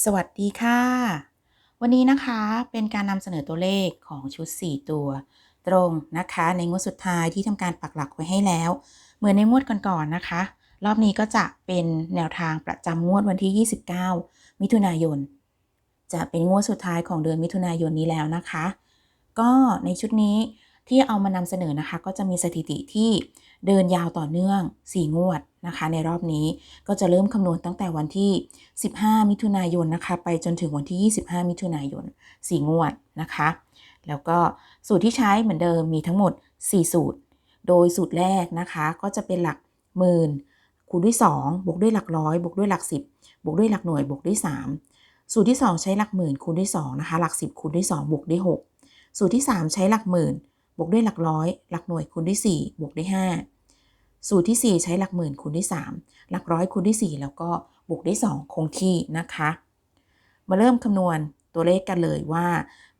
สวัสดีค่ะ วันนี้นะคะเป็นการนำเสนอตัวเลขของชุด 4 ตัว ตรงนะคะในงวดสุดท้ายที่ทำการปักหลักไว้ให้แล้ว เหมือนในงวดก่อนๆนะคะ รอบนี้ก็จะเป็นแนวทางประจำงวดวันที่ 29 มิถุนายน จะเป็นงวดสุดท้ายของเดือนมิถุนายนนี้แล้วนะคะ ก็ในชุดนี้ที่เอามานำเสนอนะคะ ก็จะมีสถิติที่เดินยาวต่อเนื่อง 4 งวด นะคะ ในรอบนี้ก็จะเริ่มคำนวณตั้งแต่วันที่ 15 มิถุนายนนะคะ ไปจนถึงวันที่ 25 มิถุนายน4งวดนะคะ แล้วก็สูตรที่ใช้เหมือนเดิมมีทั้งหมด 4 สูตร โดยสูตรแรกนะคะ ก็จะเป็นหลักหมื่นคูณด้วย 2 บวกด้วยหลักร้อยบวกด้วยหลัก 10 บวกด้วยหลักหน่วยบวกด้วย 3 สูตรที่ 2 ใช้หลักหมื่นคูณด้วย2นะคะหลัก 10คูณด้วย 2 บวกด้วย 6 สูตรที่ 3 ใช้หลักหมื่นบวกด้วยหลักร้อย หลักหน่วยคูณด้วย 4 บวกด้วย 5 สูตรที่ 4 ใช้หลักหมื่นคูณด้วย 3 หลักร้อยคูณด้วย 4 แล้วก็บวกด้วย 2 คงที่นะคะ มาเริ่มคำนวณตัวเลขกันเลยว่า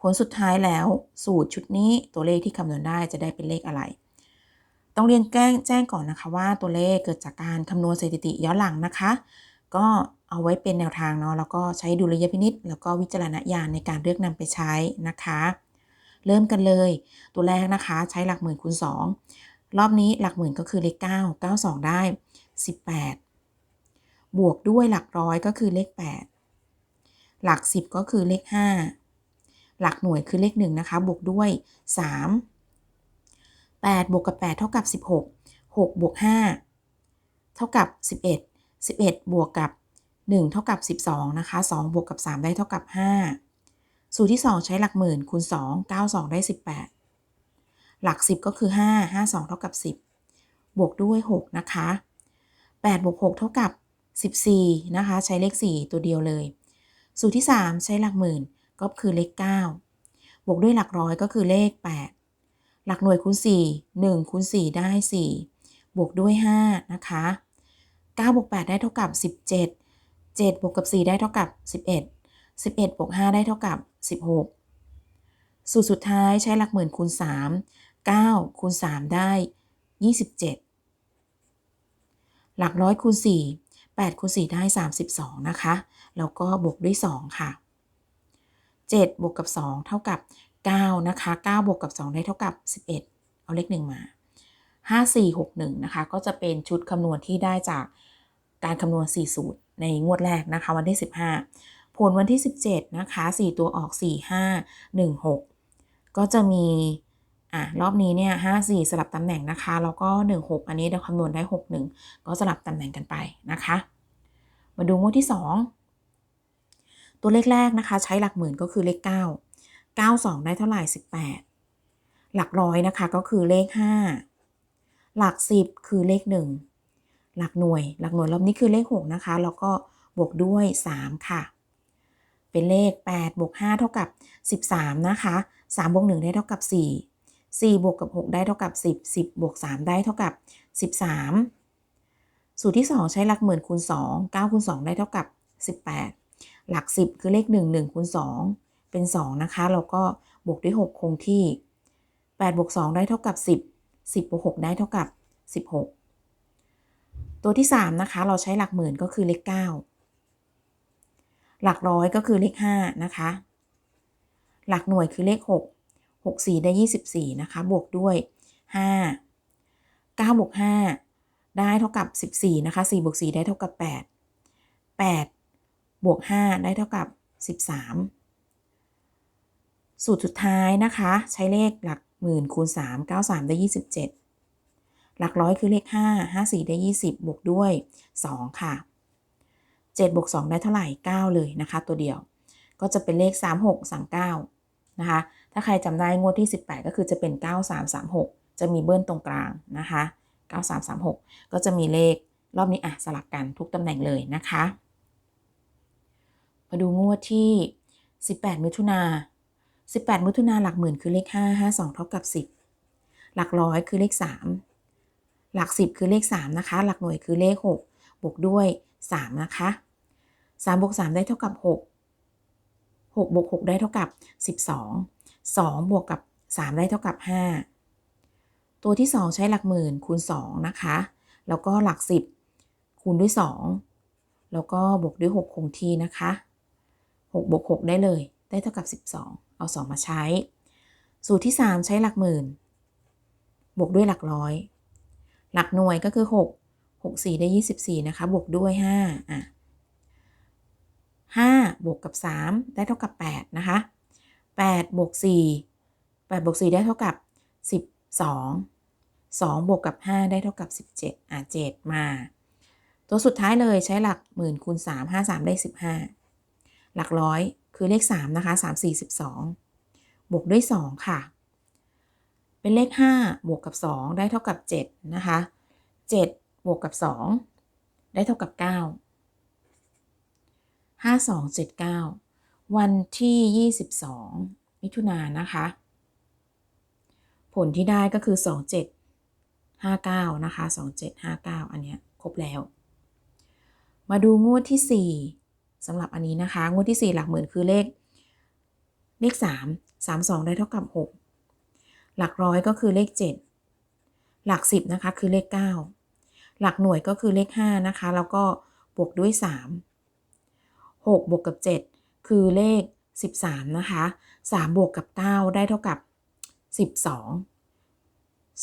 ผลสุดท้ายแล้วสูตรชุดนี้ตัวเลขที่คำนวณได้จะได้เป็นเลขอะไร ต้องเรียนแจ้งแจ้งก่อนนะคะว่าตัวเลขเกิดจากการคำนวณสถิติย้อนหลังนะคะ ก็เอาไว้เป็นแนวทางเนาะแล้วก็ใช้ดุลยพินิษแล้วก็วิจารณญาณในการเลือกนำไปใช้นะคะ เริ่มกันเลย ตัวแรกนะคะใช้หลักหมื่นคูณ2 รอบนี้หลักหมื่นก็คือเลข 9 9 2 ได้ 18 บวกด้วยหลักร้อยก็คือเลข 8 หลัก 10 ก็คือเลข 5 หลักหน่วยคือเลข 1 นะคะ บวกด้วย 3 8 บวกกับ 8 เท่ากับ 16 6 บวก 5 เท่ากับ 11 11 บวกกับ 1 เท่ากับ 12 นะคะ 2 บวกกับ 3 ได้เท่ากับ 5 สูตรที่ 2 ใช้หลักหมื่นคูณ 2 9 2 ได้ 18 หลัก 10 ก็คือ 5 5 2 เท่ากับ 10 บวกด้วย 6 นะคะ8บวก6เท่ากับ 14 นะคะ ใช้เลข 4 ตัวเดียวเลย สูตรที่ 3 ใช้หลักหมื่นก็คือเลข 9 บวกด้วยหลักร้อยก็คือเลข 8 หลักหน่วยคูณ 4 1คูณ4ได้ 4 บวกด้วย 5 นะคะ9บวก8ได้เท่ากับ 17 7บวกกับ 4 ได้เท่ากับ 11 11บวก5ได้เท่ากับ 16 สูตรสุดท้ายใช้หลักหมื่นคูณ 3 9คูณ3ได้ 27 หลักร้อยคูณ4 8คูณ4ได้ 32 นะคะ แล้วก็บวกด้วย 2 ค่ะ 7 บวกกับ 2 เท่ากับ 9 นะคะ 9 บวกกับ 2 ได้เท่ากับ 11 เอาเลข 1 มา 5 4 6 1 นะคะ ก็จะเป็นชุดคำนวณที่ได้จากการคำนวณ 4 สูตรในงวดแรกนะคะ วันที่ 15 ผลวันที่ 17 นะคะ 4 ตัวออก 4 5 1 6 ก็จะมี อะรอบนี้เนี่ย5 4สลับตำแหน่งนะคะ แล้วก็1 6อันนี้เราคำนวณได้6 1ก็สลับตำแหน่งกันไปนะคะ มาดูงวดที่2ตัวเลขแรกนะคะ ใช้หลักหมื่นก็คือเลข9 9 2ได้เท่าไหร่18หลักร้อยนะคะก็คือเลข5หลัก10คือเลข1หลักหน่วย หลักหน่วยรอบนี้คือเลข6นะคะ แล้วก็บวกด้วย3ค่ะ เป็นเลข8บวก5เท่ากับ13นะคะ3บวก1ได้เท่ากับ4 4บวกกับ 6 ได้เท่ากับ 10 10บวก3ได้เท่ากับ 13 สูตรที่ 2 ใช้หลักหมื่นคูณ2 9คูณ2ได้เท่ากับ 18 หลัก 10 คือเลข 1 1คูณ2เป็น 2 นะคะ แล้วก็บวกด้วย 6 คงที่8บวก2ได้เท่ากับ 10 10บวก6ได้เท่ากับ 16 ตัวที่ 3 นะคะ เราใช้หลักหมื่นก็คือเลข 9 หลักร้อยก็คือเลข 5 นะคะ หลักหน่วยคือเลข 6 6 4 ได้ 24 นะคะ บวกด้วย 5 9บวก5ได้เท่ากับ 14 นะคะ 4 บวก 4 ได้เท่ากับ 8 8 บวก 5 ได้เท่ากับ 13 สูตรสุดท้ายนะคะ ใช้เลขหลักหมื่นคูณ 3 93 ได้ 27 หลักร้อยคือเลข 5 54 ได้ 20 บวกด้วย 2 ค่ะ 7 บวก 2 ได้เท่าไหร่ 9 เลยนะคะ ตัวเดียว ก็จะเป็นเลข 36 39 นะคะ ถ้าใครจำได้งวดที่ 18 ก็คือจะเป็น 9336 จะมีเบิ้ลตรงกลางนะคะ 9336 ก็จะมีเลขรอบนี้อะสลับกันทุกตำแหน่งเลยนะคะมาดูงวดที่ 18 มิถุนา18 มิถุนาหลักหมื่นคือเลข 5 52 เท่ากับ 10 หลักร้อยคือเลข 3 หลัก 10 คือเลข 3 นะคะ หลักหน่วยคือเลข 6 บวกด้วย 3 นะคะ 3 บวก 3 ได้เท่ากับ 6 6บวก6ได้เท่ากับ 12 2 บวกกับ 3 ได้เท่ากับ 5 ตัวที่ 2 ใช้หลักหมื่นคูณ2นะคะ แล้วก็หลัก 10 คูณด้วย 2 แล้วก็บวกด้วย 6 คงที่นะคะ 6 บวก 6 ได้เลย ได้เท่ากับ 12 เอา 2 มาใช้ สูตรที่ 3 ใช้หลักหมื่น บวกด้วยหลักร้อย หลักหน่วยก็คือ 6 6 4 ได้ 24 นะคะ บวกด้วย 5 อะ5บวกกับ 3 ได้เท่ากับ 8 นะคะ 8บวก4 8บวก4ได้เท่ากับ 12 2บวกกับ 5 ได้เท่ากับ 17 อะ 7 มา ตัวสุดท้ายเลยใช้หลักหมื่นคูณ 3 5 3 ได้ 15 หลักร้อยคือเลข 3 นะคะ 3 4 12 บวกด้วย 2 ค่ะ เป็นเลข 5 บวกกับ 2 ได้เท่ากับ 7 นะคะ 7 บวกกับ 2 ได้เท่ากับ 9 5279 วันที่ 22 มิถุนายนนะคะ ผลที่ได้ก็คือ 2759 นะคะ 2759 อันเนี้ยครบแล้ว มาดูงวดที่ 4สำหรับอันนี้นะคะ งวดที่ 4 หลักหมื่นคือเลข เลข 3 32 ได้เท่ากับ 6 หลักร้อยก็คือเลข 7 หลัก 10 นะคะ คือเลข 9 หลักหน่วยก็คือเลข 5 นะคะ แล้วก็บวกด้วย 3 6 บวกกับ 7 คือเลข 13 นะคะ 3 บวกกับ 9 ได้เท่ากับ 12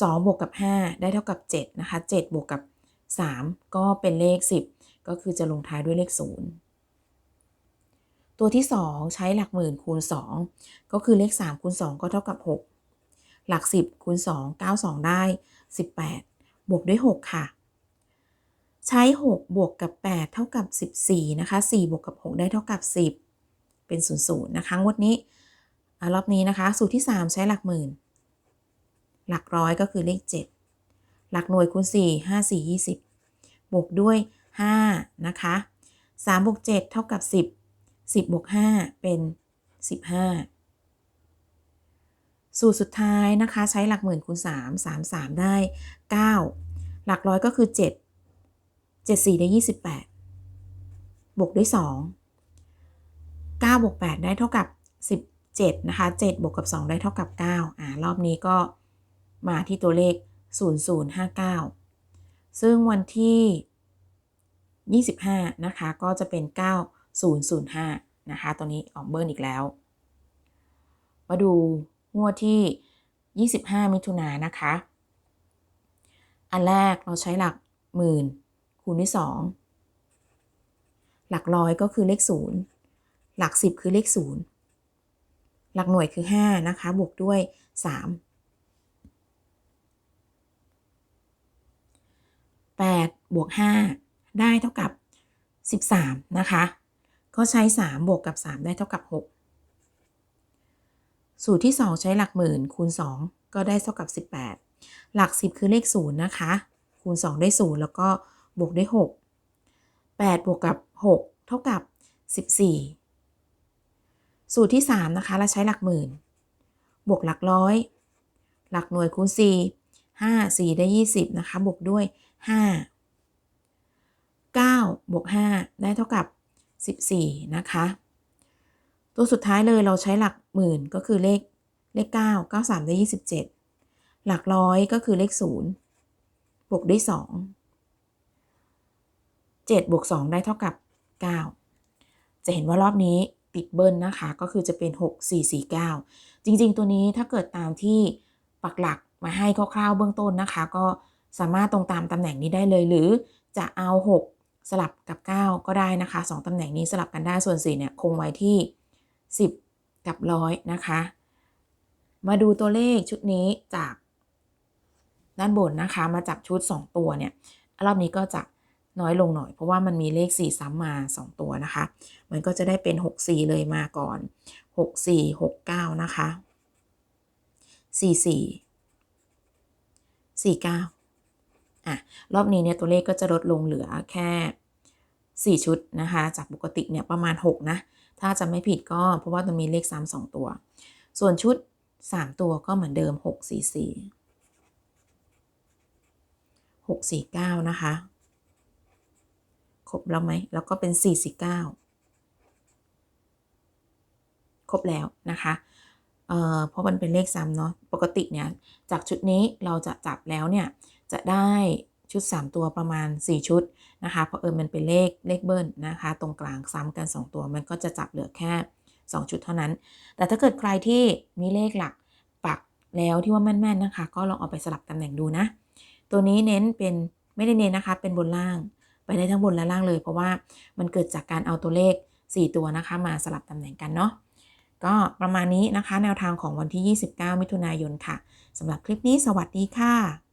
2 บวกกับ 5 ได้เท่ากับ 7 นะคะ 7 บวกกับ 3 ก็เป็นเลข 10 ก็คือจะลงท้ายด้วยเลข 0 ตัวที่ 2 ใช้หลักหมื่นคูณ 2 ก็คือเลข 3 คูณ 2 ก็เท่ากับ 6 หลัก 10 คูณ 2 9 2 ได้ 18 บวกด้วย 6 ค่ะใช้ 6 บวกกับ 8 เท่ากับ 14 นะคะ 4 บวกกับ 6 ได้เท่ากับ 10 เป็น0 0นะคะงวดนี้รอบนี้นะคะสูตรที่ 3 ใช้หลักหมื่น หลักร้อยก็คือเลข 7 หลักหน่วยคูณ 4 5 4 20 บวกด้วย 5 นะคะ3บวก7เท่ากับ 10 10บวก5เป็น 15 สูตรสุดท้ายนะคะใช้หลักหมื่นคูณ 3 3 3 ได้ 9 หลักร้อยก็คือ 7 7 4 ได้ 28 บวกด้วย 2 9บวก8ได้เท่ากับ 17 นะคะ 7 บวกกับ 2 ได้เท่ากับ 9 อ่า รอบนี้ก็มาที่ตัวเลข 0059 ซึ่งวันที่ 25 นะคะ ก็จะเป็น 9005 นะคะ ตัวนี้ออกเบิร์นอีกแล้ว มาดูงวดที่ 25 มิถุนายนนะคะ อันแรกเราใช้หลักหมื่นคูณด้วย2หลักร้อยก็คือเลข 0 หลัก 10 คือเลข 0 หลักหน่วยคือ 5 นะคะ บวกด้วย 3 8 บวก 5 ได้เท่ากับ 13 นะคะ ก็ใช้ 3 บวกกับ 3 ได้เท่ากับ 6 สูตรที่ 2 ใช้หลักหมื่นคูณ 2 ก็ได้เท่ากับ 18 หลัก 10 คือเลข 0 นะคะ คูณ 2 ได้ 0 แล้วก็บวกด้วย 6 8 บวกกับ 6 เท่ากับ 14 สูตรที่ 3 นะคะ เราใช้หลักหมื่น บวกหลักร้อย หลักหน่วยคูณ4 5 4 ได้ 20 นะคะ บวกด้วย 5 9 บวก 5 ได้เท่ากับ 14 นะคะ ตัวสุดท้ายเลยเราใช้หลักหมื่นก็คือเลขเลข 9 93 ได้ 27 หลักร้อยก็คือเลข 0 บวกด้วย 2 7 บวก 2 ได้เท่ากับ 9 จะเห็นว่ารอบนี้ ติดเบิ้ลนะคะ ก็คือจะเป็น 6 4 4 9 จริงๆ ตัวนี้ถ้าเกิดตามที่ปักหลักมาให้คร่าวๆเบื้องต้นนะคะ ก็สามารถตรงตามตำแหน่งนี้ได้เลย หรือจะเอา 6 สลับกับ 9 ก็ได้นะคะ 2ตำแหน่งนี้สลับกันได้ส่วน4เนี่ยคงไว้ที่ 10 กับร้อยนะคะ มาดูตัวเลขชุดนี้จากด้านบนนะคะ มาจับชุด 2 ตัวเนี่ยรอบนี้ก็จะ น้อยลงหน่อย เพราะว่ามันมีเลข 4 ซ้ำมา 2 ตัวนะคะ มันก็จะได้เป็น 6 4 เลยมาก่อน 6 4 6 9 นะคะ 4 4 4 9 อะ รอบนี้เนี่ยตัวเลขก็จะลดลงเหลือแค่ 4 ชุดนะคะ จากปกติเนี่ยประมาณ 6 นะ ถ้าจะไม่ผิดก็เพราะว่ามันมีเลขซ้ำ2ตัว ส่วนชุด 3 ตัวก็เหมือนเดิม 6 4 4 6 4 9 นะคะ ครบแล้วไหม แล้วก็เป็น 49 ครบแล้วนะคะเเพราะมันเป็นเลขซ้ำเนาะ ปกติเนี่ย จากชุดนี้เราจะจับแล้วเนี่ย จะได้ชุด 3 ตัวประมาณ 4 ชุดนะคะเพราะเอิญมันเป็นเลขเลขเบิ้ลนะคะ ตรงกลางซ้ำกัน 2 ตัวมันก็จะจับเหลือแค่ 2 ชุดเท่านั้น แต่ถ้าเกิดใครที่มีเลขหลักปักแล้วที่ว่าแม่นๆนะคะ ก็ลองเอาไปสลับตำแหน่งดูนะ ตัวนี้เน้นเป็นไม่ได้เน้นนะคะ เป็นบนล่าง ได้ทั้งบนและล่างเลย เพราะว่ามันเกิดจากการเอาตัวเลข 4 ตัวนะคะ มาสลับตำแหน่งกันเนาะก็ประมาณนี้นะคะ แนวทางของวันที่ 29 มิถุนายนค่ะสำหรับคลิปนี้สวัสดีค่ะ